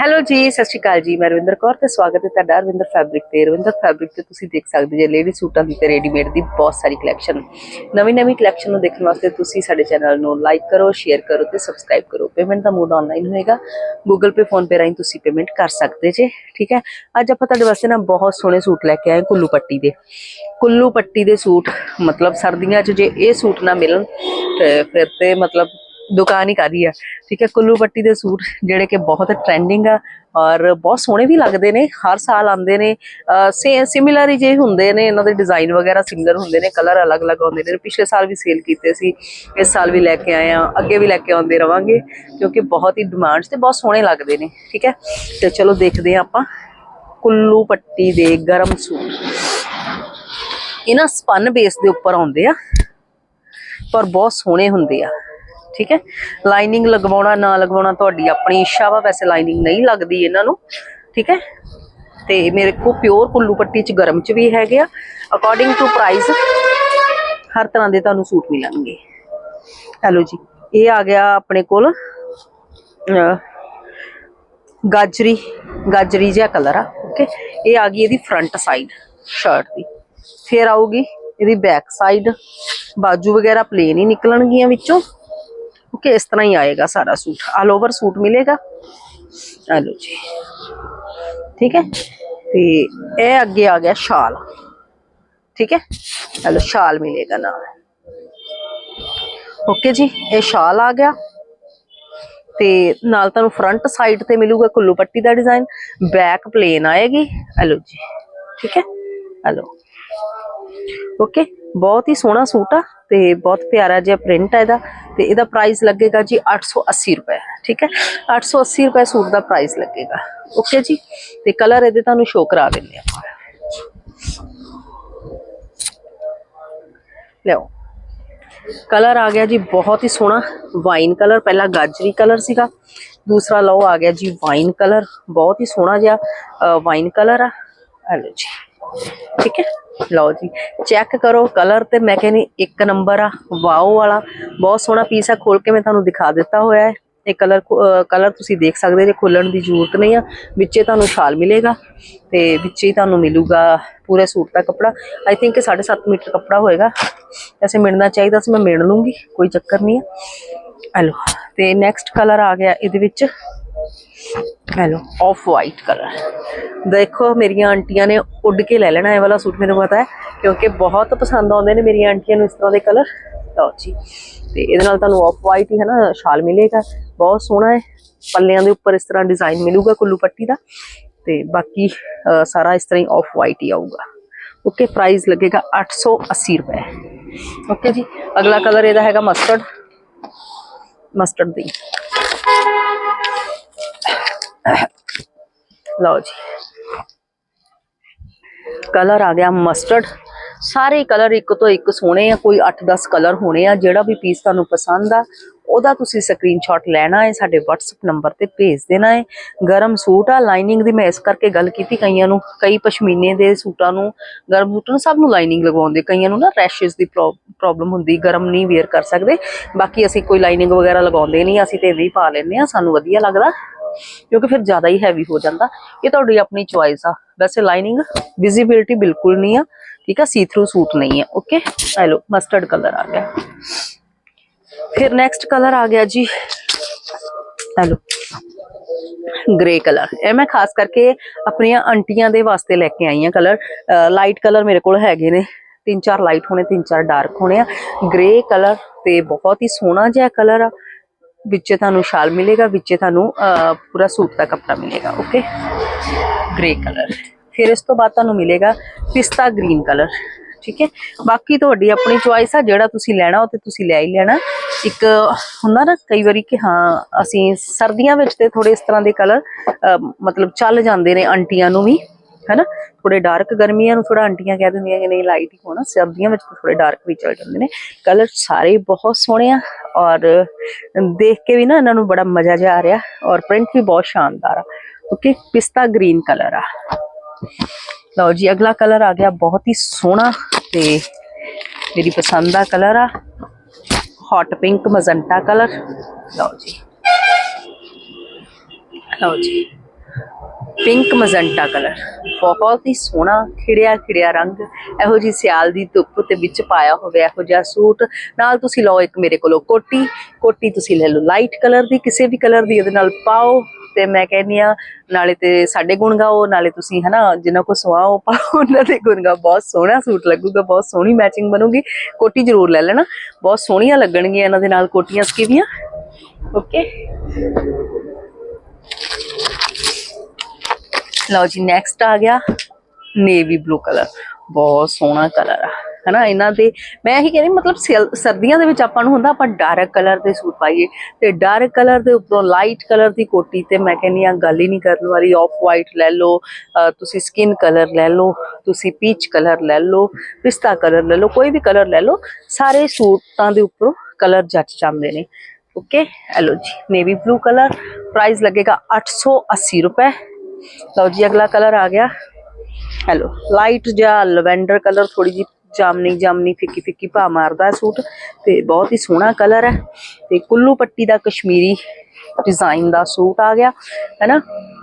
Hello ਜੀ, ਸਤਿ ਸ਼੍ਰੀ ਅਕਾਲ ਜੀ, ਮੈਂ ਰਵਿੰਦਰ ਕੌਰ ਤੇ ਸਵਾਗਤ ਹੈ ਤੁਹਾਡਾ ਰਵਿੰਦਰ ਫੈਬਰਿਕ ਤੇ। ਰਵਿੰਦਰ ਫੈਬਰਿਕ ਤੇ ਤੁਸੀਂ ਦੇਖ ਸਕਦੇ ਜੇ ਲੇਡੀ ਸੂਟਾਂ ਦੀ ਤੇ ਰੈਡੀਮੇਡ ਦੀ ਬਹੁਤ ਸਾਰੀ ਕਲੈਕਸ਼ਨ ਨਵੀਂ ਨਵੀਂ ਕਲੈਕਸ਼ਨ ਨੂੰ ਦੇਖਣ ਵਾਸਤੇ ਤੁਸੀਂ ਸਾਡੇ ਚੈਨਲ ਨੂੰ ਲਾਈਕ ਕਰੋ ਸ਼ੇਅਰ ਕਰੋ ਤੇ ਸਬਸਕ੍ਰਾਈਬ ਕਰੋ। ਪੇਮੈਂਟ ਦਾ ਮੋਡ ਆਨਲਾਈਨ ਹੋਏਗਾ। ਗੂਗਲ ਪੇ ਫੋਨ ਪੇ ਰਾਹੀਂ ਤੁਸੀਂ ਪੇਮੈਂਟ ਕਰ ਸਕਦੇ ਜੇ, ਠੀਕ ਹੈ? ਅੱਜ ਆਪਾਂ ਤੁਹਾਡੇ ਵਾਸਤੇ ਨਾ ਬਹੁਤ ਸੋਹਣੇ ਸੂਟ ਲੈ ਕੇ ਆਏ ਕੁੱਲੂ ਪੱਟੀ ਦੇ। ਕੁੱਲੂ ਪੱਟੀ ਦੇ ਸੂਟ, ਮਤਲਬ ਸਰਦੀਆਂ 'ਚ ਜੇ ਇਹ ਸੂਟ ਨਾ ਮਿਲਣ, ਤੇ ਫਿਰ ਤੇ ਮਤਲਬ ਦੁਕਾਨ ਹੀ ਕਾਦੀ ਆ। ਠੀਕ ਹੈ, ਕੁੱਲੂ ਪੱਟੀ ਦੇ ਸੂਟ ਜਿਹੜੇ ਕਿ ਬਹੁਤ ਟ੍ਰੈਂਡਿੰਗ ਆ ਔਰ ਬਹੁਤ ਸੋਹਣੇ ਵੀ ਲੱਗਦੇ ਨੇ, ਹਰ ਸਾਲ ਆਉਂਦੇ ਨੇ। ਸੇ ਸਿਮਿਲਰ ਹੀ ਜੇ ਹੁੰਦੇ ਨੇ, ਇਹਨਾਂ ਦੇ ਡਿਜ਼ਾਈਨ ਵਗੈਰਾ ਸਿਮਿਲਰ ਹੁੰਦੇ ਨੇ ਕਲਰ ਅਲੱਗ-ਅਲੱਗ ਆਉਂਦੇ ਨੇ। ਪਿਛਲੇ ਸਾਲ ਵੀ ਸੇਲ ਕੀਤੇ ਸੀ, ਇਸ ਸਾਲ ਵੀ ਲੈ ਕੇ ਆਏ ਆ ਅੱਗੇ ਵੀ ਲੈ ਕੇ ਆਉਂਦੇ ਰਵਾਂਗੇ, ਕਿਉਂਕਿ ਬਹੁਤ ਹੀ ਡਿਮਾਂਡਸ ਤੇ ਬਹੁਤ ਸੋਹਣੇ ਲੱਗਦੇ ਨੇ। ਠੀਕ ਹੈ, ਤੇ ਚਲੋ ਦੇਖਦੇ ਆ ਆਪਾਂ ਕੁੱਲੂ ਪੱਟੀ ਦੇ ਗਰਮ ਸੂਟ। ਇਹਨਾਂ ਸਪਨ ਬੇਸ ਦੇ ਉੱਪਰ ਆਉਂਦੇ ਆ, ਪਰ ਬਹੁਤ ਸੋਹਣੇ ਹੁੰਦੇ ਆ। ਠੀਕ ਹੈ? ਲਾਈਨਿੰਗ ਲਗਵਾਉਣਾ, ਨਾ ਲਗਵਾਉਣਾ ਤੁਹਾਡੀ ਆਪਣੀ ਇੱਛਾ ਵਾ, ਵੈਸੇ ਲਾਈਨਿੰਗ ਨਹੀਂ ਲੱਗਦੀ ਇਹਨਾਂ ਨੂੰ, ਠੀਕ ਹੈ? ਤੇ ਮੇਰੇ ਕੋਲ ਪਿਓਰ ਕੁੱਲੂ ਪੱਟੀ ਚ ਗਰਮ ਚ ਵੀ ਹੈਗੇ ਆ। ਅਕੋਰਡਿੰਗ ਟੂ ਪ੍ਰਾਈਸ ਹਰ ਤਰ੍ਹਾਂ ਦੇ ਤੁਹਾਨੂੰ ਸੂਟ ਮਿਲਣਗੇ। ਹੈਲੋ ਜੀ, ਇਹ ਆ ਗਿਆ ਆਪਣੇ ਕੋਲ ਗਾਜਰੀ ਗਾਜਰੀ ਜਿਹਾ ਕਲਰ ਆ ਓਕੇ ਇਹ ਆ ਗਈ ਇਹਦੀ ਫਰੰਟ ਸਾਈਡ ਸ਼ਰਟ ਦੀ। ਫਿਰ ਆਊਗੀ ਇਹਦੀ ਬੈਕ ਸਾਈਡ ਬਾਜੂ ਵਗੈਰਾ ਪਲੇਨ ਹੀ ਨਿਕਲਣਗੀਆਂ ਵਿੱਚੋਂ। ਓਕੇ, ਇਸ ਤਰ੍ਹਾਂ ਹੀ ਆਏਗਾ ਸਾਰਾ ਸੂਟ। ਆਲ ਓਵਰ ਸੂਟ ਮਿਲੇਗਾ? ਆ ਜੀ। ਠੀਕ ਹੈ? ਤੇ ਇਹ ਅੱਗੇ ਆ ਗਿਆ ਸ਼ਾਲ। ਠੀਕ ਹੈ? ਆ ਸ਼ਾਲ ਮਿਲੇਗਾ ਨਾਲ। ਓਕੇ ਜੀ, ਇਹ ਸ਼ਾਲ ਆ ਗਿਆ। ਤੇ ਨਾਲ ਤੁਹਾਨੂੰ ਫਰੰਟ ਸਾਈਡ ਤੇ ਮਿਲੂਗਾ ਕੁੱਲੂ ਪੱਟੀ ਦਾ ਡਿਜ਼ਾਈਨ ਬੈਕ ਪਲੇਨ ਆਏਗੀ। ਆ ਜੀ। ਠੀਕ ਹੈ? ਆ ਓਕੇ ਬਹੁਤ ਹੀ ਸੋਹਣਾ ਸੂਟ ਆ ਤੇ ਬਹੁਤ ਪਿਆਰਾ ਜਿਹਾ ਪ੍ਰਿੰਟ ਹੈ ਇਹਦਾ ਤੇ ਇਹਦਾ ਪ੍ਰਾਈਸ ਲੱਗੇਗਾ ਜੀ 880 ਰੁਪਏ, ਠੀਕ ਹੈ? 880 ਰੁਪਏ ਸੂਟ ਦਾ ਪ੍ਰਾਈਸ ਲੱਗੇਗਾ ਓਕੇ ਜੀ? ਤੇ ਕਲਰ ਇਹਦੇ ਤੁਹਾਨੂੰ ਸ਼ੋ ਕਰਾ ਦਿੰਦੇ ਆਪਾਂ ਲਿਓ ਕਲਰ ਆ ਗਿਆ ਜੀ ਬਹੁਤ ਹੀ ਸੋਹਣਾ ਵਾਈਨ ਕਲਰ ਪਹਿਲਾ ਗਾਜਰੀ ਕਲਰ ਸੀਗਾ, ਦੂਸਰਾ ਲਓ ਆ ਗਿਆ ਜੀ ਵਾਈਨ ਕਲਰ ਬਹੁਤ ਹੀ ਸੋਹਣਾ ਜਿਹਾ ਵਾਈਨ ਕਲਰ ਆ। ਆ ਲਓ ਜੀ, ਠੀਕ ਹੈ? ਲਓ ਜੀ ਚੈੱਕ ਕਰੋ ਕਲਰ ਤੇ ਮੈਂ ਕਹਿੰਦੀ ਇੱਕ ਨੰਬਰ ਆ ਵਾਓ ਵਾਲਾ, ਬਹੁਤ ਸੋਹਣਾ ਪੀਸ ਆ ਖੋਲ ਕੇ ਮੈਂ ਤੁਹਾਨੂੰ ਦਿਖਾ ਦਿੱਤਾ ਹੋਇਆ ਹੈ। ਇਹ ਕਲਰ ਕਲਰ ਤੁਸੀਂ ਦੇਖ ਸਕਦੇ ਜੇ ਖੋਲਣ ਦੀ ਜ਼ਰੂਰਤ ਨਹੀਂ ਆ, ਵਿੱਚੇ ਤੁਹਾਨੂੰ ਸ਼ਾਲ ਮਿਲੇਗਾ ਤੇ ਵਿੱਚੇ ਹੀ ਤੁਹਾਨੂੰ ਮਿਲੂਗਾ ਪੂਰੇ ਸੂਟ ਦਾ ਕੱਪੜਾ। ਆਈ ਥਿੰਕ 7.5 ਮੀਟਰ ਕੱਪੜਾ ਹੋਏਗਾ। ਐਸੇ ਮਿਲਣਾ ਚਾਹੀਦਾ ਸੀ, ਮੈਂ ਮਿਲ ਲੂੰਗੀ, ਕੋਈ ਚੱਕਰ ਨਹੀਂ ਆ। ਹਲੋ ਤੇ ਨੈਕਸਟ ਕਲਰ ਆ ਗਿਆ ਇਹਦੇ ਵਿੱਚ। ਹੈਲੋ ਆਫ ਵਾਈਟ ਕਲਰ ਦੇਖੋ, ਮੇਰੀਆਂ ਆਂਟੀਆਂ ਨੇ ਉੱਡ ਕੇ ਲੈ ਲੈਣਾ ਇਹ ਵਾਲਾ ਸੂਟ, ਮੈਨੂੰ ਪਤਾ ਹੈ, ਕਿਉਂਕਿ ਬਹੁਤ ਪਸੰਦ ਆਉਂਦੇ ਨੇ ਮੇਰੀਆਂ ਆਂਟੀਆਂ ਨੂੰ ਇਸ ਤਰ੍ਹਾਂ ਦੇ ਕਲਰ ਲਓ ਜੀ, ਤੇ ਇਹਦੇ ਨਾਲ ਤੁਹਾਨੂੰ ਆਫ ਵਾਈਟ ਹੀ ਹੈ ਨਾ ਸ਼ਾਲ ਮਿਲੇਗਾ। ਬਹੁਤ ਸੋਹਣਾ ਹੈ, ਪੱਲਿਆਂ ਦੇ ਉੱਪਰ ਇਸ ਤਰ੍ਹਾਂ ਡਿਜ਼ਾਈਨ ਮਿਲੂਗਾ ਕੁੱਲੂ ਪੱਟੀ ਦਾ। ਤੇ ਬਾਕੀ ਸਾਰਾ ਇਸ ਤਰ੍ਹਾਂ ਹੀ ਆਫ ਵਾਈਟ ਹੀ ਆਊਗਾ। ਓਕੇ ਪ੍ਰਾਈਸ ਲੱਗੇਗਾ 880 ਰੁਪਏ। ਓਕੇ ਜੀ, ਅਗਲਾ ਕਲਰ ਇਹਦਾ ਹੈਗਾ ਮਸਟਰਡ ਮਸਟਰਡ ਦੀ। ਲਓ ਜੀ। ਕਲਰ ਆ ਗਿਆ ਮਸਟਰਡ ਸਾਰੇ ਕਲਰ ਇੱਕ ਤੋਂ ਇੱਕ ਸੋਹਣੇ ਆ, ਕੋਈ 8-10 ਕਲਰ ਹੋਣੇ ਆ, ਜਿਹੜਾ ਵੀ ਪੀਸ ਤੁਹਾਨੂੰ ਪਸੰਦ ਆ, ਉਹਦਾ ਤੁਸੀਂ ਸਕਰੀਨਸ਼ਾਟ ਲੈਣਾ ਹੈ ਸਾਡੇ WhatsApp ਨੰਬਰ ਤੇ ਭੇਜ ਦੇਣਾ ਹੈ ਗਰਮ ਸੂਟ ਆ ਲਾਈਨਿੰਗ ਦੀ ਮੈਂ ਇਸ ਕਰਕੇ ਗੱਲ ਕੀਤੀ ਕਈਆਂ ਨੂੰ, ਕਈ ਪਸ਼ਮੀਨੇ ਦੇ ਸੂਟਾਂ ਨੂੰ, ਗਰਮ ਸੂਟਾਂ ਨੂੰ ਸਭ ਨੂੰ ਲਾਈਨਿੰਗ ਲਗਵਾਉਂਦੇ, ਕਈਆਂ ਨੂੰ ਨਾ ਰੈਸ਼ਸ ਦੀ ਪ੍ਰੋਬਲਮ ਹੁੰਦੀ, ਗਰਮ ਨਹੀਂ ਵੇਅਰ ਕਰ ਸਕਦੇ। ਬਾਕੀ ਅਸੀਂ ਕੋਈ ਲਾਈਨਿੰਗ ਵਗੈਰਾ ਲਗਾਉਂਦੇ ਨਹੀਂ, ਅਸੀਂ ਤੇ ਵੀ ਪਾ ਲੈਂਦੇ ਆ ਸਾਨੂੰ ਵਧੀਆ ਲੱਗਦਾ। ਕਿਉਂਕਿ ਫਿਰ ਜ਼ਿਆਦਾ ਹੀ ਹੈਵੀ ਹੋ ਜਾਂਦਾ। ਇਹ ਤੁਹਾਡੀ ਆਪਣੀ ਚੁਆਇਸ ਆ। ਵੈਸੇ ਲਾਈਨਿੰਗ ਵਿਜ਼ਿਬਿਲਟੀ ਬਿਲਕੁਲ ਨਹੀਂ ਆ। ਠੀਕ ਆ ਸੀ ਥਰੂ ਸੂਟ ਨਹੀਂ ਆ। ਓਕੇ ਹੈਲੋ ਮਸਟਰਡ ਕਲਰ ਆ ਗਿਆ। ਫਿਰ ਨੈਕਸਟ ਕਲਰ ਆ ਗਿਆ ਜੀ। ਹੈਲੋ ਗ੍ਰੇ ਕਲਰ ਇਹ ਮੈਂ ਖਾਸ ਕਰਕੇ ਆਪਣੀਆਂ ਆਂਟੀਆਂ ਦੇ ਵਾਸਤੇ ਲੈ ਕੇ ਆਈ ਆ ਕਲਰ ਲਾਈਟ ਕਲਰ ਮੇਰੇ ਕੋਲ ਹੈਗੇ ਨੇ। ਤਿੰਨ ਚਾਰ ਲਾਈਟ ਹੋਣੇ, ਤਿੰਨ ਚਾਰ ਡਾਰਕ ਹੋਣੇ ਆ। ਗ੍ਰੇ ਕਲਰ ਤੇ ਬਹੁਤ ਹੀ ਸੋਹਣਾ ਜਿਹਾ ਕਲਰ ਆ। ਵਿੱਚੇ ਤੁਹਾਨੂੰ ਸ਼ਾਲ ਮਿਲੇਗਾ, ਵਿੱਚੇ ਤੁਹਾਨੂੰ ਪੂਰਾ ਸੂਟ ਦਾ ਕੱਪੜਾ ਮਿਲੇਗਾ ਓਕੇ ਗ੍ਰੇ ਕਲਰ ਫਿਰ ਇਸ ਤੋਂ ਬਾਅਦ ਤੁਹਾਨੂੰ ਮਿਲੇਗਾ ਪਿਸਤਾ ਗ੍ਰੀਨ ਕਲਰ ਠੀਕ ਹੈ? ਬਾਕੀ ਤੁਹਾਡੀ ਆਪਣੀ ਚੁਆਇਸ ਆ, ਜਿਹੜਾ ਤੁਸੀਂ ਲੈਣਾ, ਉਹ ਤੇ ਤੁਸੀਂ ਲੈ ਹੀ ਲੈਣਾ। ਇੱਕ, ਹੁੰਦਾ ਨਾ, ਕਈ ਵਾਰੀ ਕਿ ਹਾਂ, ਅਸੀਂ ਸਰਦੀਆਂ ਵਿੱਚ ਤੇ ਥੋੜੇ ਇਸ ਤਰ੍ਹਾਂ ਦੇ ਕਲਰ ਮਤਲਬ ਚੱਲ ਜਾਂਦੇ ਨੇ ਆਂਟੀਆਂ ਨੂੰ ਵੀ। ਹੈਨਾ? ਥੋੜੇ ਡਾਰਕ ਗਰਮੀਆਂ ਨੂੰ ਥੋੜਾ ਆਂਟੀਆਂ ਕਹਿ ਦਿੰਦੀਆਂ ਕਿ ਨਹੀਂ ਲਾਈਟ ਹੀ ਹੋਣਾ ਸਰਦੀਆਂ ਵਿੱਚ ਥੋੜੇ ਡਾਰਕ ਵੀ ਚੱਲ ਜਾਂਦੇ ਨੇ। ਕਲਰ ਸਾਰੇ ਬਹੁਤ ਸੋਹਣੇ ਆ ਔਰ ਦੇਖ ਕੇ ਵੀ ਨਾ ਇਹਨਾਂ ਨੂੰ ਬੜਾ ਮਜ਼ਾ ਜਿਹਾ ਆ ਰਿਹਾ ਔਰ ਪ੍ਰਿੰਟ ਵੀ ਬਹੁਤ ਸ਼ਾਨਦਾਰ ਆ। ਓਕੇ ਪਿਸਤਾ ਗ੍ਰੀਨ ਕਲਰ ਆ। ਲਓ ਜੀ, ਅਗਲਾ ਕਲਰ ਆ ਗਿਆ ਬਹੁਤ ਹੀ ਸੋਹਣਾ ਤੇ ਮੇਰੀ ਪਸੰਦ ਦਾ ਕਲਰ ਆ ਹੌਟ ਪਿੰਕ ਮਜ਼ੰਟਾ ਕਲਰ ਲਓ ਜੀ। ਲਓ ਜੀ। Pink magenta colour. ਬਹੁਤ ਹੀ ਸੋਹਣਾ, ਖਿੜਿਆ ਖਿੜਿਆ ਰੰਗ। ਇਹੋ ਜੀ ਸਿਆਲ ਦੀ ਧੁੱਪ ਤੇ ਵਿੱਚ ਪਾਇਆ ਹੋਵੇ ਇਹੋ ਜਿਹਾ ਸੂਟ। ਨਾਲ ਤੁਸੀਂ ਲਓ ਇੱਕ ਮੇਰੇ ਕੋਲੋਂ ਕੋਟੀ। ਕੋਟੀ ਤੁਸੀਂ ਲੈ ਲਓ ਲਾਈਟ ਕਲਰ ਦੀ, ਕਿਸੇ ਵੀ ਕਲਰ ਦੀ ਉਹਦੇ ਨਾਲ ਪਾਓ ਤੇ ਮੈਂ ਕਹਿੰਨੀ ਆ ਨਾਲੇ ਤੇ ਸਾਡੇ ਗੁਣ ਗਾਓ, ਨਾਲੇ ਤੁਸੀਂ ਹਨਾ ਜਿਨ੍ਹਾਂ ਕੋ ਸਵਾਓ, ਪਾਓ, ਉਹਨਾਂ ਦੇ ਗੁਣ ਗਾਓ। ਬਹੁਤ ਸੋਹਣਾ ਸੂਟ ਲੱਗੂਗਾ, ਬਹੁਤ ਸੋਹਣੀ ਮੈਚਿੰਗ ਬਣੂਗੀ। ਕੋਟੀ ਜ਼ਰੂਰ ਲੈ ਲੈਣਾ। ਬਹੁਤ ਸੋਹਣੀਆਂ ਲੱਗਣਗੀਆਂ ਇਹਨਾਂ ਦੇ ਨਾਲ ਕੋਟੀਆਂ ਸਕੀਵੀਆਂ। ਓਕੇ ਲਓ ਜੀ ਨੈਕਸਟ ਆ ਗਿਆ ਨੇਵੀ ਬਲੂ ਕਲਰ ਬਹੁਤ ਸੋਹਣਾ ਕਲਰ ਆ, ਹਨਾ? ਇਹਨਾਂ ਦੇ ਮੈਂ ਇਹੀ ਕਹਿੰਦੀ ਮਤਲਬ ਸਿਲ- ਸਰਦੀਆਂ ਦੇ ਵਿੱਚ ਆਪਾਂ ਨੂੰ ਹੁੰਦਾ, ਆਪਾਂ ਡਾਰਕ ਕਲਰ ਦੇ ਸੂਟ ਪਾਈਏ। ਤੇ ਡਾਰਕ ਕਲਰ ਦੇ ਉੱਪਰੋਂ ਲਾਈਟ ਕਲਰ ਦੀ ਕੋਟੀ ਤੇ ਮੈਂ ਕਹਿੰਦੀ ਆ ਗੱਲ ਹੀ ਨਹੀਂ ਕਰਨ ਵਾਲੀ। ਆਫ ਵਾਈਟ ਲੈ ਲਓ ਤੁਸੀਂ ਸਕਿਨ ਕਲਰ ਲੈ ਲਓ, ਤੁਸੀਂ ਪੀਚ ਕਲਰ ਲੈ ਲਓ, ਪਿਸਤਾ ਕਲਰ ਲੈ ਲਓ, ਕੋਈ ਵੀ ਕਲਰ ਲੈ ਲਓ, ਸਾਰੇ ਸੂਟਾਂ ਦੇ ਉੱਪਰੋਂ ਕਲਰ ਜੱਚ ਜਾਂਦੇ ਨੇ। ਓਕੇ ਹੈਲੋ ਜੀ ਨੇਵੀ ਬਲੂ ਕਲਰ ਪ੍ਰਾਈਸ ਲੱਗੇਗਾ 880 ਰੁਪਏ। ਲਓ ਜੀ, ਅਗਲਾ ਕਲਰ ਆ ਗਿਆ। ਹੈਲੋ ਲਾਈਟ ਜਿਹਾ ਲਵੈਂਡਰ ਕਲਰ ਥੋੜੀ ਜੀ ਜਾਮਨੀ ਜਾਮਨੀ, ਫਿੱਕੀ ਫਿੱਕੀ ਭਾ ਮਾਰਦਾ ਸੂਟ। ਤੇ ਬਹੁਤ ਹੀ ਸੋਹਣਾ ਕਲਰ ਹੈ। ਤੇ ਕੁੱਲੂ ਪੱਟੀ ਦਾ ਕਸ਼ਮੀਰੀ ਡਿਜ਼ਾਈਨ ਦਾ ਸੂਟ ਆ ਗਿਆ, ਹੈਨਾ?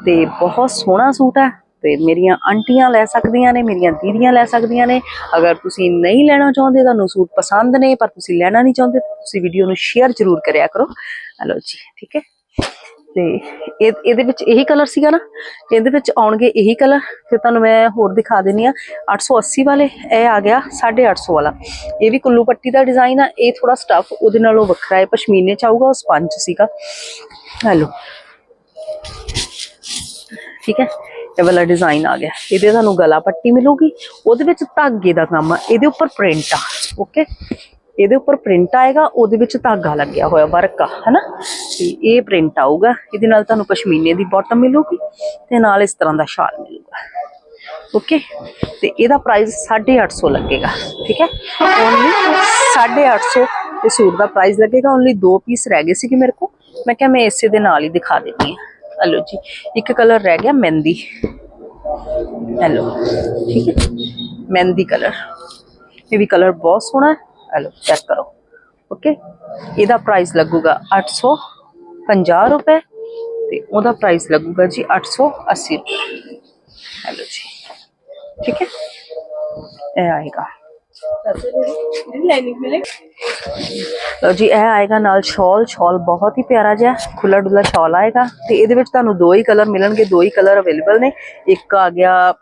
ਤੇ ਬਹੁਤ ਸੋਹਣਾ ਸੂਟ ਹੈ। ਤੇ ਮੇਰੀਆਂ ਆਂਟੀਆਂ ਲੈ ਸਕਦੀਆਂ ਨੇ, ਮੇਰੀਆਂ ਦੀਦੀਆਂ ਲੈ ਸਕਦੀਆਂ ਨੇ। ਅਗਰ ਤੁਸੀਂ ਨਹੀਂ ਲੈਣਾ ਚਾਹੁੰਦੇ, ਤੁਹਾਨੂੰ ਸੂਟ ਪਸੰਦ ਨੇ, ਪਰ ਤੁਸੀਂ ਲੈਣਾ ਨਹੀਂ ਚਾਹੁੰਦੇ, ਤੁਸੀਂ ਵੀਡੀਓ ਨੂੰ ਸ਼ੇਅਰ ਜ਼ਰੂਰ ਕਰਿਆ ਕਰੋ। ਹਲੋ ਜੀ, ਠੀਕ ਹੈ? ਤੇ ਇਹ, ਇਹਦੇ ਵਿੱਚ ਇਹੀ ਕਲਰ ਸੀਗਾ ਨਾ? ਇਹਦੇ ਵਿੱਚ ਆਉਣਗੇ ਇਹੀ ਕਲਰ ਫਿਰ ਤੁਹਾਨੂੰ ਮੈਂ ਹੋਰ ਦਿਖਾ ਦਿੰਨੀ ਆ 880 ਵਾਲੇ, ਇਹ ਆ ਗਿਆ 850 ਵਾਲਾ। ਇਹ ਵੀ ਕੁੱਲੂ ਪੱਟੀ ਦਾ ਡਿਜ਼ਾਈਨ ਆ। ਇਹ ਥੋੜਾ ਸਟਫ ਉਹਦੇ ਨਾਲੋਂ ਵੱਖਰਾ ਹੈ। ਪਸ਼ਮੀਨੇ ਚ ਆਊਗਾ, ਉਹ ਸਪੰਜ ਸੀਗਾ। ਹੈਲੋ। ਠੀਕ ਹੈ? ਇਹ ਵਾਲਾ ਡਿਜ਼ਾਈਨ ਆ ਗਿਆ। ਇਹਦੇ ਤੁਹਾਨੂੰ ਗਲਾ ਪੱਟੀ ਮਿਲੂਗੀ। ਉਹਦੇ ਵਿੱਚ ਧਾਗੇ ਦਾ ਕੰਮ ਆ। ਇਹਦੇ ਉੱਪਰ ਪ੍ਰਿੰਟ ਆ। ਓਕੇ ਇਹਦੇ ਉੱਪਰ ਪ੍ਰਿੰਟ ਆਏਗਾ। ਉਹਦੇ ਵਿੱਚ ਧਾਗਾ ਲੱਗਿਆ ਹੋਇਆ ਵਰਕ ਆ। ਹਨਾ? ਤੇ ਇਹ ਪ੍ਰਿੰਟ ਆਊਗਾ, ਇਹਦੇ ਨਾਲ ਤੁਹਾਨੂੰ ਪਸ਼ਮੀਨੇ ਦੀ ਬਾਟਮ ਮਿਲੂਗੀ ਤੇ ਨਾਲ ਇਸ ਤਰ੍ਹਾਂ ਦਾ ਸ਼ਾਲ ਮਿਲੂਗਾ। ਓਕੇ ਤੇ ਇਹਦਾ ਪ੍ਰਾਈਸ 850 ਲੱਗੇਗਾ, ਠੀਕ ਹੈ? ਓਨਲੀ 850 ਤੇ ਸੂਟ ਦਾ ਪ੍ਰਾਈਸ ਲੱਗੇਗਾ ਓਨਲੀ ਦੋ ਪੀਸ ਰਹਿ ਗਏ ਸੀ ਕਿ ਮੇਰੇ ਕੋ ਮੈਂ ਕਿਹਾ ਮੈਂ ਇਸੇ ਦੇ ਨਾਲ ਹੀ ਦਿਖਾ ਦਿੰਦੀ ਹਾਂ। ਹਲੋ ਜੀ, ਇੱਕ ਕਲਰ ਰਹਿ ਗਿਆ ਮਹਿੰਦੀ। ਹੈਲੋ, ਠੀਕ ਹੈ? ਮਹਿੰਦੀ ਕਲਰ ਇਹ ਵੀ ਕਲਰ ਬਹੁਤ ਸੋਹਣਾ ਹੈ। ਹੈਲੋ ਚੈੱਕ ਕਰੋ। ਓਕੇ ਇਹਦਾ ਪ੍ਰਾਈਸ ਲੱਗੂਗਾ 850 ਰੁਪਏ ਤੇ ਉਹਦਾ ਪ੍ਰਾਈਸ ਲੱਗੂਗਾ ਜੀ 880 ਰੁਪਏ। ਹੈਲੋ ਜੀ। ਠੀਕ ਹੈ? ਇਹ ਆਏਗਾ। ਲਾਈਨਿੰਗ ਮਿਲੇ ਲਓ ਜੀ, ਇਹ ਆਏਗਾ ਨਾਲ ਸ਼ਾਲ। ਸ਼ਾਲ ਬਹੁਤ ਹੀ ਪਿਆਰਾ ਜਿਹਾ ਖੁੱਲਾ ਡੁੱਲਾ ਸ਼ਾਲ ਆਏਗਾ। ਤੇ ਇਹਦੇ ਵਿੱਚ ਤੁਹਾਨੂੰ ਦੋ ਹੀ ਕਲਰ ਮਿਲਣਗੇ, ਦੋ ਹੀ ਕਲਰ ਅਵੇਲੇਬਲ ਨੇ। ਇੱਕ ਆ ਗਿਆ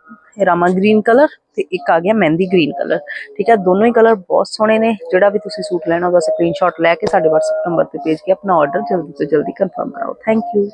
ਰਾਮਾ ਗ੍ਰੀਨ ਕਲਰ ਤੇ ਇੱਕ ਆ ਗਿਆ ਮਹਿੰਦੀ ਗ੍ਰੀਨ ਕਲਰ। ਠੀਕ ਹੈ, ਦੋਨੋਂ ਹੀ ਕਲਰ ਬਹੁਤ ਸੋਹਣੇ ਨੇ। ਜਿਹੜਾ ਵੀ ਤੁਸੀਂ ਸੂਟ ਲੈਣਾ ਉਹਦਾ ਸਕਰੀਨਸ਼ਾਟ ਲੈ ਕੇ ਸਾਡੇ WhatsApp ਨੰਬਰ ਤੇ ਭੇਜ ਕੇ ਆਪਣਾ ਆਰਡਰ ਜਲਦੀ ਤੋਂ ਜਲਦੀ ਕਨਫਰਮ ਕਰਾਓ। Thank you